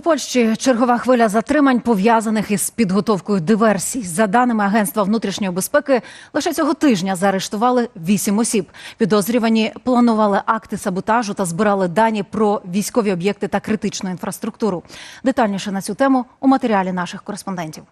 Польщі чергова хвиля затримань пов'язаних із підготовкою диверсій. За даними Агентства внутрішньої безпеки, лише цього тижня заарештували вісім осіб. Підозрювані планували акти саботажу та збирали дані про військові об'єкти та критичну інфраструктуру. Детальніше на цю тему у матеріалі наших кореспондентів.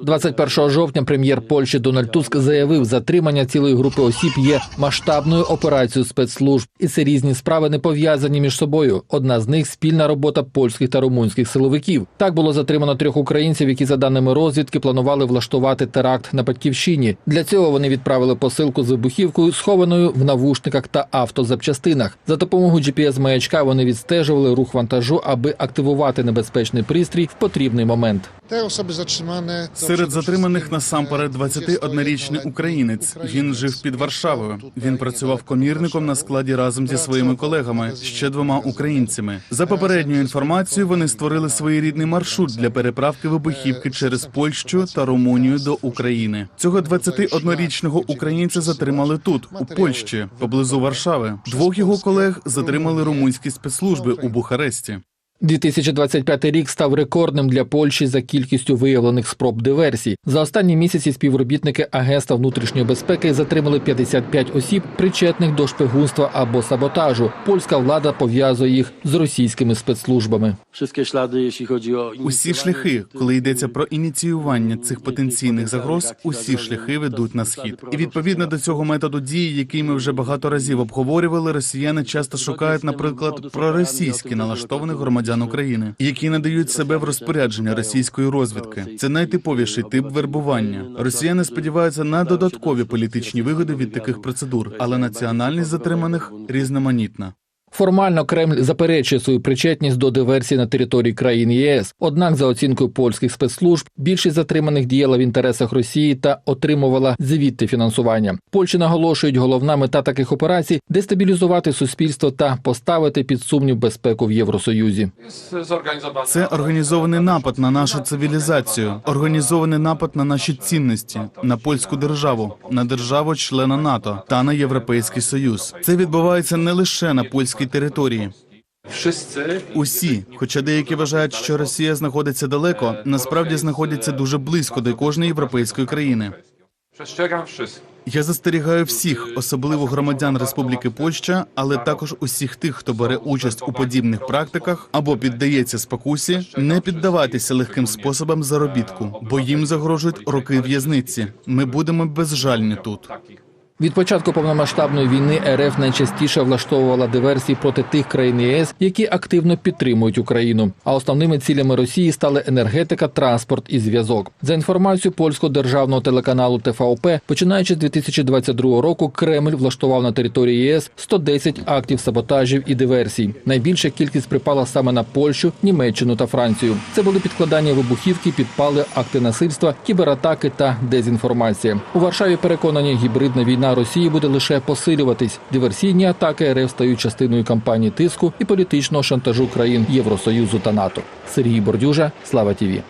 21 жовтня прем'єр Польщі Дональд Туск заявив, затримання цілої групи осіб є масштабною операцією спецслужб, і це різні справи не пов'язані між собою. Одна з них спільна робота польських та румунських силовиків. Так було затримано трьох українців, які за даними розвідки планували влаштувати теракт на батьківщині. Для цього вони відправили посилку з вибухівкою, схованою в навушниках та автозапчастинах. За допомогою gps маячка вони відстежували рух вантажу, аби активувати небезпечний пристрій в потрібний момент. Te osoby zatrzymane Серед затриманих насамперед e, 21-річний українець. Він жив під Варшавою. Він працював комірником на складі разом зі своїми колегами, ще двома українцями. За попередньою інформацією, вони створили своєрідний маршрут для переправки вибухівки через Польщу та Румунію до України. Цього 21-річного українця затримали тут, у Польщі, поблизу Варшави. Двох його колег затримали румунські спецслужби у Бухаресті. 2025 рік став рекордним для Польщі за кількістю виявлених спроб диверсій. За останні місяці співробітники Агентства внутрішньої безпеки затримали 55 осіб, причетних до шпигунства або саботажу. Польська влада пов'язує їх з російськими спецслужбами. Усі шляхи, коли йдеться про ініціювання цих потенційних загроз, усі шляхи ведуть на схід. І відповідно до цього методу дії, який ми вже багато разів обговорювали, росіяни часто шукають, наприклад, проросійські налаштованих громадян України, які надають себе в розпорядження російської розвідки. Це найтиповіший тип вербування. Росіяни сподіваються на додаткові політичні вигоди від таких процедур, але національність затриманих різноманітна. Формально Кремль заперечує свою причетність до диверсій на території країн ЄС. Однак, за оцінкою польських спецслужб, більшість затриманих діяла в інтересах Росії та отримувала звідти фінансування. Польщі наголошують, головна мета таких операцій дестабілізувати суспільство та поставити під сумнів безпеку в Євросоюзі. Це організований напад на нашу цивілізацію, організований напад на наші цінності, на польську державу, на державу-члена НАТО та на Європейський Союз. Це відбувається не лише на польській території. Усі, хоча деякі вважають, що Росія знаходиться далеко, насправді знаходяться дуже близько до кожної європейської країни. Я застерігаю всіх, особливо громадян Республіки Польща, але також усіх тих, хто бере участь у подібних практиках або піддається спокусі, не піддаватися легким способам заробітку, бо їм загрожують роки в'язниці. Ми будемо безжальні тут. Від початку повномасштабної війни РФ найчастіше влаштовувала диверсії проти тих країн ЄС, які активно підтримують Україну. А основними цілями Росії стали енергетика, транспорт і зв'язок. За інформацією польського державного телеканалу ТВОП, починаючи з 2022 року, Кремль влаштував на території ЄС 110 актів саботажів і диверсій. Найбільша кількість припала саме на Польщу, Німеччину та Францію. Це були підкладання вибухівки, підпали, акти насильства, кібератаки та дезінформація. У Варшаві переконані, гібридна війна Росії буде лише посилюватись. Диверсійні атаки РФ стають частиною кампанії тиску і політичного шантажу країн Євросоюзу та НАТО. Сергій Бордюжа, Слава Тіві.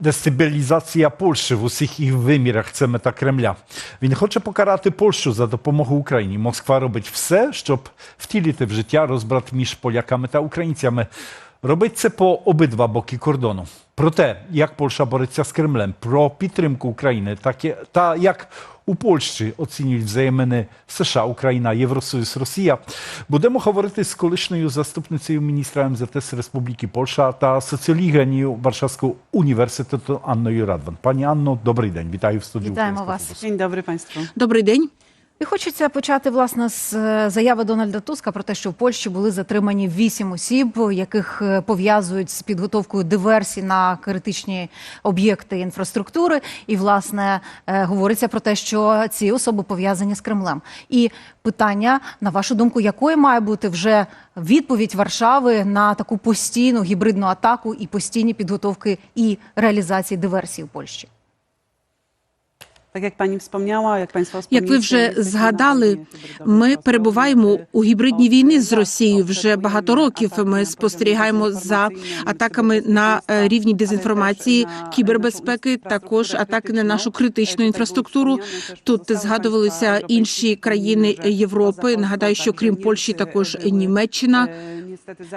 Дестабілізація Польщі в усіх їх вимірах це мета Кремля. Він хоче покарати Польщу за допомогу Україні. Москва робить все, щоб втілити в життя розбрат між поляками та українцями. Робить це по обидва боки кордону. Про те, як Польща бореться з Кремлем, про підтримку України, так і- та як у Польщі оцінюють взаємини США, Україна, Євросоюз, Росія. Будемо говорити з колишньою заступницею міністра МЗТ Республіки Польща та соціологинею Warszawskiego Uniwersytetu Annою Радван. Пані Анно, добрий день. Вітаю в студії. Вітаємо вас. голосу. Dzień dobry Państwu. Добрий день. І хочеться почати власне з е, заяви Дональда Туска про те, що в Польщі були затримані вісім осіб, яких е, пов'язують з підготовкою диверсій на критичні об'єкти інфраструктури. І власне е, говориться про те, що ці особи пов'язані з Кремлем. І питання, на вашу думку, якою має бути вже відповідь Варшави на таку постійну гібридну атаку і постійні підготовки і реалізації диверсій в Польщі? Так як пані wspomniała, як państwo Як ви вже згадали, ми перебуваємо у гібридній війні з Росією вже багато років. Ми спостерігаємо за атаками на е, рівні дезінформації, кібербезпеки, також атаки на нашу критичну інфраструктуру. Тут згадувалися інші країни Європи. Нагадаю, що крім Польщі, також Німеччина.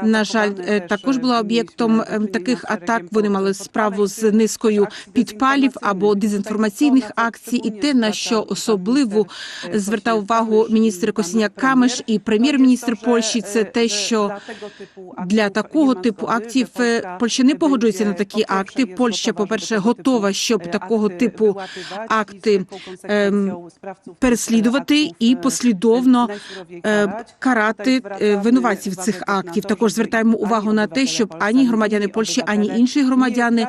На жаль, е, також була об'єктом е, таких атак. Вони мали справу з низкою підпалів або дезінформаційних акцій, і те на що особливо звертав увагу міністр Косіняк Камеш і прем'єр-міністр Польщі. Це те, що для такого типу актів е, Польща не погоджується на такі акти. Польща, по перше, готова, щоб такого типу акти ем, переслідувати і послідовно е, карати е, винуватців цих актів. Також звертаємо увагу на те, щоб ані громадяни Польщі, ані інші громадяни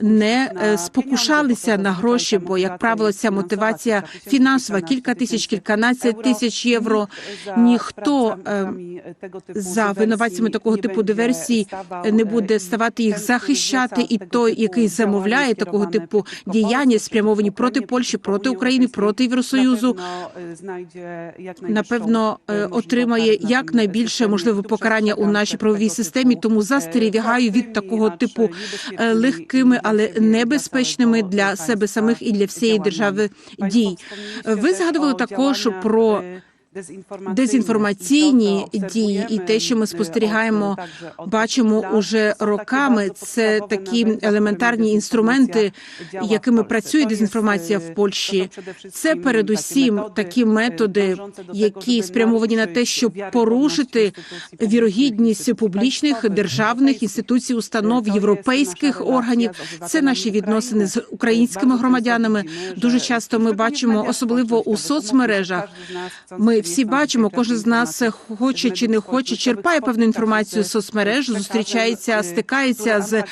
не е, спокушалися на гроші, бо як правило, ця мотивація фінансова кілька тисяч, кільканадцять тисяч євро. Ніхто е, за винуватцями такого типу диверсій не буде ставати їх захищати, і той, який замовляє такого типу діяння, спрямовані проти Польщі, проти України, проти Євросоюзу, напевно е, отримає якнайбільше можливе покарання у нашій правовій системі. Тому застерігаю від такого типу е, легкими, але небезпечними для себе самих і для всієї держави дій. Ви згадували також про дезінформаційні дії і те, що ми спостерігаємо, бачимо уже роками. Це такі елементарні інструменти, якими працює дезінформація в Польщі. Це передусім такі методи, які спрямовані на те, щоб порушити вірогідність публічних державних інституцій, установ європейських органів. Це наші відносини з українськими громадянами. Дуже часто ми бачимо, особливо у соцмережах. Ми всі бачимо, кожен з нас хоче чи не хоче, черпає певну інформацію з соцмереж, зустрічається, стикається з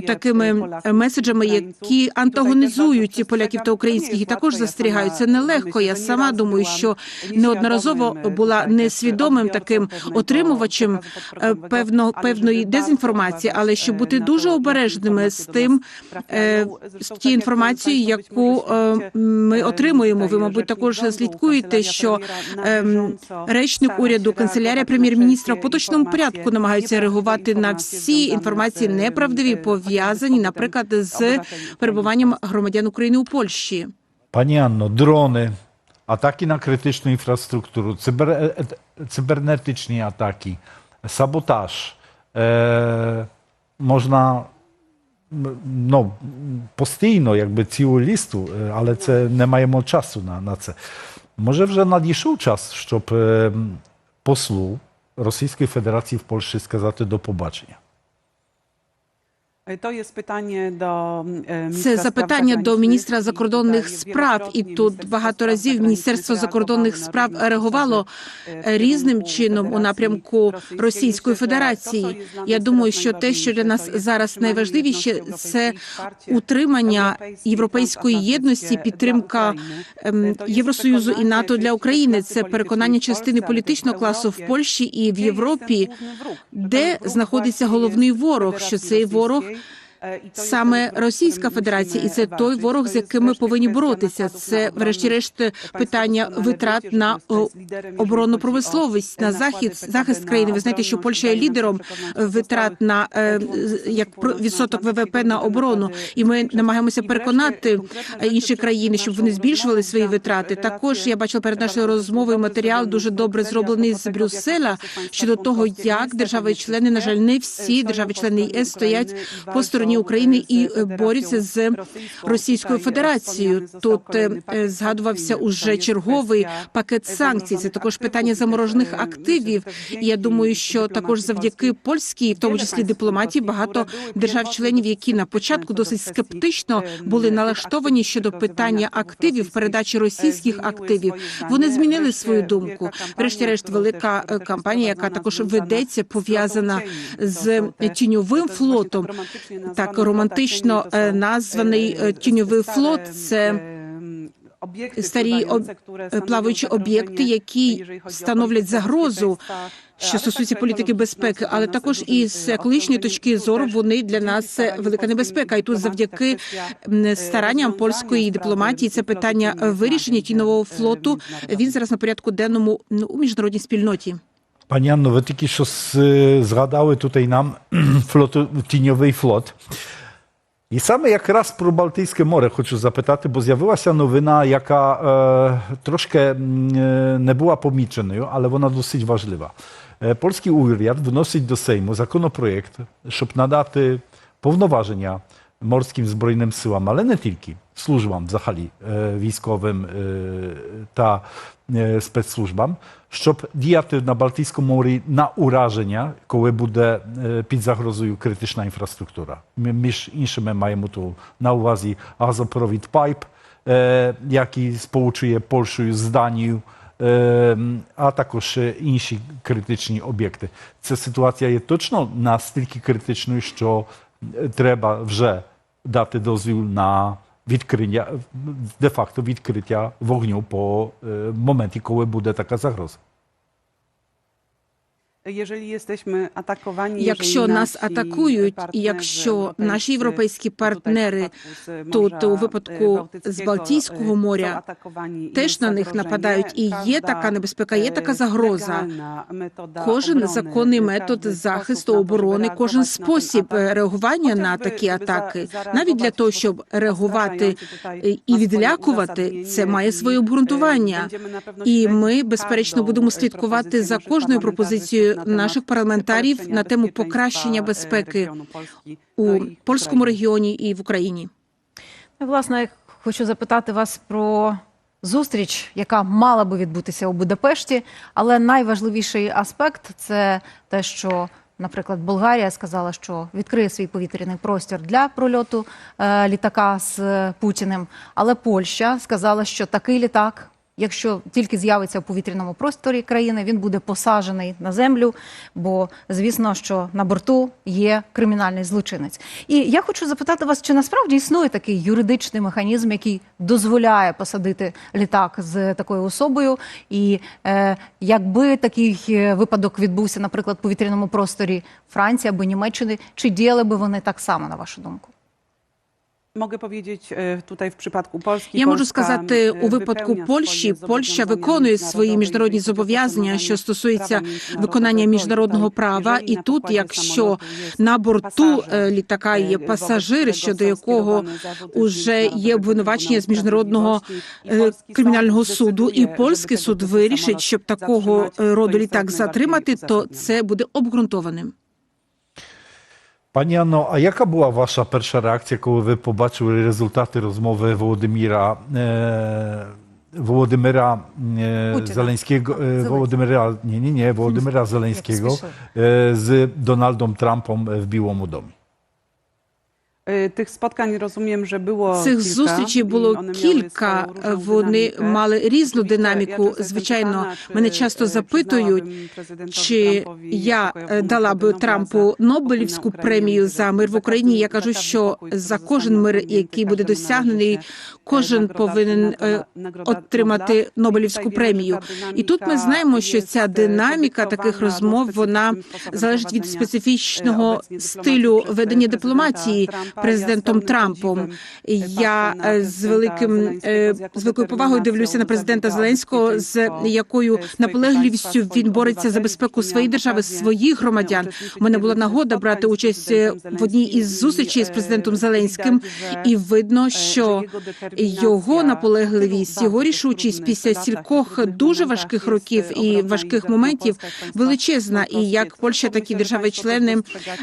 такими меседжами, які антагонізують поляків та українських, і також застерігають. Це нелегко. Я сама думаю, що неодноразово була несвідомим таким отримувачем е, певно певної дезінформації, але щоб бути дуже обережними з тим, е, з тією інформацією, яку е, ми отримуємо. Ви, мабуть, також слідкуєте, що речник уряду, канцелярія прем'єр-міністра в поточному порядку намагаються реагувати на всі інформації неправдиві, пов'язані, наприклад, з перебуванням громадян України у Польщі. Пані Анно, дрони, атаки на критичну інфраструктуру, цибер, е, е, цибернетичні атаки, саботаж. Е, можна м, ну, постійно, якби цілу лісту, е, але це не маємо часу на, на це. Може вже надійшов час, щоб е, послу Російської Федерації в Польщі сказати до побачення. То є питання до Це запитання до міністра закордонних справ, і тут багато разів Міністерство закордонних справ реагувало різним чином у напрямку Російської Федерації. Я думаю, що те, що для нас зараз найважливіше, це утримання європейської єдності, підтримка Євросоюзу і НАТО для України. Це переконання частини політичного класу в Польщі і в Європі, де знаходиться головний ворог, що цей ворог саме Російська Федерація, і це той ворог, з яким ми повинні боротися. Це, врешті-решт, питання витрат на о, оборонну промисловість на захід захист країни. Ви знаєте, що Польща є лідером витрат на е, як відсоток ВВП на оборону, і ми намагаємося переконати е, інші країни, щоб вони збільшували свої витрати. Також я бачила перед нашою розмовою матеріал дуже добре зроблений з Брюсселя щодо того, як держави-члени, на жаль, не всі держави-члени ЄС стоять по стороні України і е, борються з Російською Федерацією. Тут е, е, згадувався уже черговий пакет санкцій. Це також питання заморожених активів. І я думаю, що також завдяки польській, в тому числі дипломатії, багато держав-членів, які на початку досить скептично були налаштовані щодо питання активів, передачі російських активів. Вони змінили свою думку. Врешті-решт, велика кампанія, яка також ведеться, пов'язана з тіньовим флотом. Так романтично е, названий е, тіньовий флот. Це старі об- е, плаваючі об'єкти, які становлять загрозу, що стосується політики безпеки, але також і е, з обтяжені. точки зору вони для нас це велика небезпека. І тут завдяки е, старанням польської дипломатії це питання вирішення тінового е, флоту. Він зараз на порядку денному у міжнародній спільноті. Пані Анно, ви тільки що згадали і нам флоту, тіньовий флот. І саме якраз про Балтійське море хочу запитати, бо з'явилася новина, яка е, трошки е, не була поміченою, але вона досить важлива. Е, Польський уряд вносить до Сейму законопроєкт, щоб надати повноваження морським збройним силам, але не тільки службам взагалі е, військовим е, та е, спецслужбам, щоб діяти на Балтійському морі на ураження, коли буде е, під загрозою критична інфраструктура. Ми, між іншими маємо тут на увазі газопровід Пайп, е, який сполучує Польщею з Данією, е, а також е, інші критичні об'єкти. Ця ситуація є точно настільки критичною, що е, треба вже дати дозвіл на відкриття, де-факто відкриття вогню по е, моменті, коли буде така загроза. Якщо нас атакують, і якщо наші європейські, партнери тут у випадку з Балтійського моря теж на них нападають, і є така небезпека, є така загроза. Кожен законний метод захисту оборони, кожен спосіб е, реагування на такі атаки, навіть для того, щоб реагувати е, і відлякувати, це має своє обґрунтування. І ми, безперечно, будемо слідкувати за кожною пропозицією наших парламентарів на тему покращення безпеки у польському регіоні і в Україні. Ну, Власне, я хочу запитати вас про зустріч, яка мала би відбутися у Будапешті, але найважливіший аспект це те, що, наприклад, Болгарія сказала, що відкриє свій повітряний простір для прольоту е, літака з е, Путіним. Але Польща сказала, що такий літак. Якщо тільки з'явиться в повітряному просторі країни, він буде посаджений на землю, бо звісно, що на борту є кримінальний злочинець. І я хочу запитати вас, чи насправді існує такий юридичний механізм, який дозволяє посадити літак з такою особою, і е, якби такий е, випадок відбувся, наприклад, в повітряному просторі Франції або Німеччини, чи діяли би вони так само, на вашу думку? Mogę powiedzieć e, tutaj w przypadku Polski. Я можу сказати, e, у випадку Польщі swoje Польща zobowiązania виконує свої міжнародні зобов'язання, що стосується виконання міжнародного Tutaj, права. І na тут, якщо на борту е, літака є e, пасажир, щодо якого уже є Międzynarodowego обвинувачення з міжнародного Sprawiedliwości, i е, polski кримінального sąd суду, і польський żeby суд вирішить, щоб такого zatrzymać, е, роду літак затримати, то це буде обґрунтованим. Пані Анно, а яка була ваша перша реакція, коли ви побачили результати розмови Володимира, е, Володимира е, Путіна. Зеленського, е, Зеленського. Володимира, ні, ні, ні, Володимира Зеленського спішили. е, з Дональдом Трампом в Білому домі? E, Tych spotkań rozumiem, że było Цих kilka зустрічей було кілька. Вони мали різну динаміку. Звичайно, мене часто e, запитують, чи я е, дала би Трампу Нобелівську премію за мир в Україні. Я кажу, що за кожен мир, який буде досягнений, e, кожен повинен е, отримати. Нобелівську премію. І тут ми знаємо, що ця e, динаміка таких розмов вона залежить від специфічного e, стилю ведення дипломатії. Президентом Трампом. Я е, з великим е, з великою повагою дивлюся на президента Зеленського, з якою наполегливістю він бореться за безпеку своєї держави, своїх громадян. У мене була нагода брати участь е, в одній із зустрічей з президентом Зеленським, і видно, що його наполегливість, його рішучість після стількох дуже важких років і важких моментів величезна. І як Польща, так і держави-члени,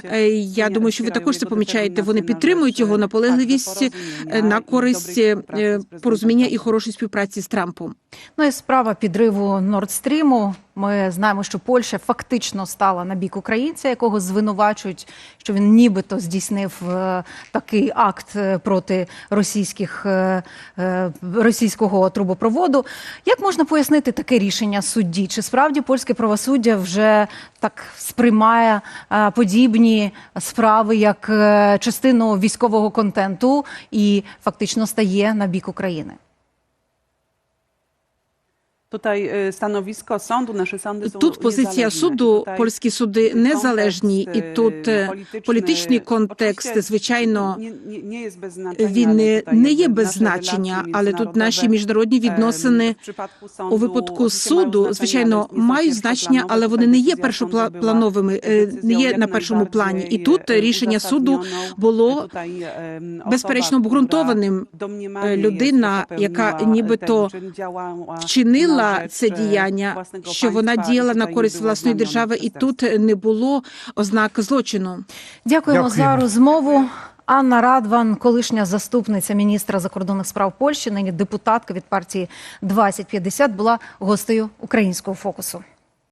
е, я думаю, що ви також це помічаєте. Вони підтримують його наполегливість е, на користь е, порозуміння і хорошої співпраці з Трампом. Ну і справа підриву Нордстріму. Ми знаємо, що Польща фактично стала на бік українця, якого звинувачують, що він нібито здійснив е, такий акт е, проти російських е, російського трубопроводу. Як можна пояснити таке рішення судді? Чи справді польське правосуддя вже так сприймає подібні справи як частину військового контенту і фактично стає на бік України? Тут позиція суду, польські суди незалежні, і тут е, політичний контекст, звичайно, він не, є без значення, але тут наші міжнародні відносини у випадку суду, звичайно, мають значення, але вони не є першоплановими, е, не є на першому плані. І тут рішення суду було безперечно обґрунтованим. Е, людина, яка нібито вчинила це діяння, що вона діяла на користь власної держави, і тут не було ознак злочину. Дякуємо за розмову. Анна Радван, колишня заступниця міністра закордонних справ Польщі, нині депутатка від партії 2050, була гостею українського фокусу.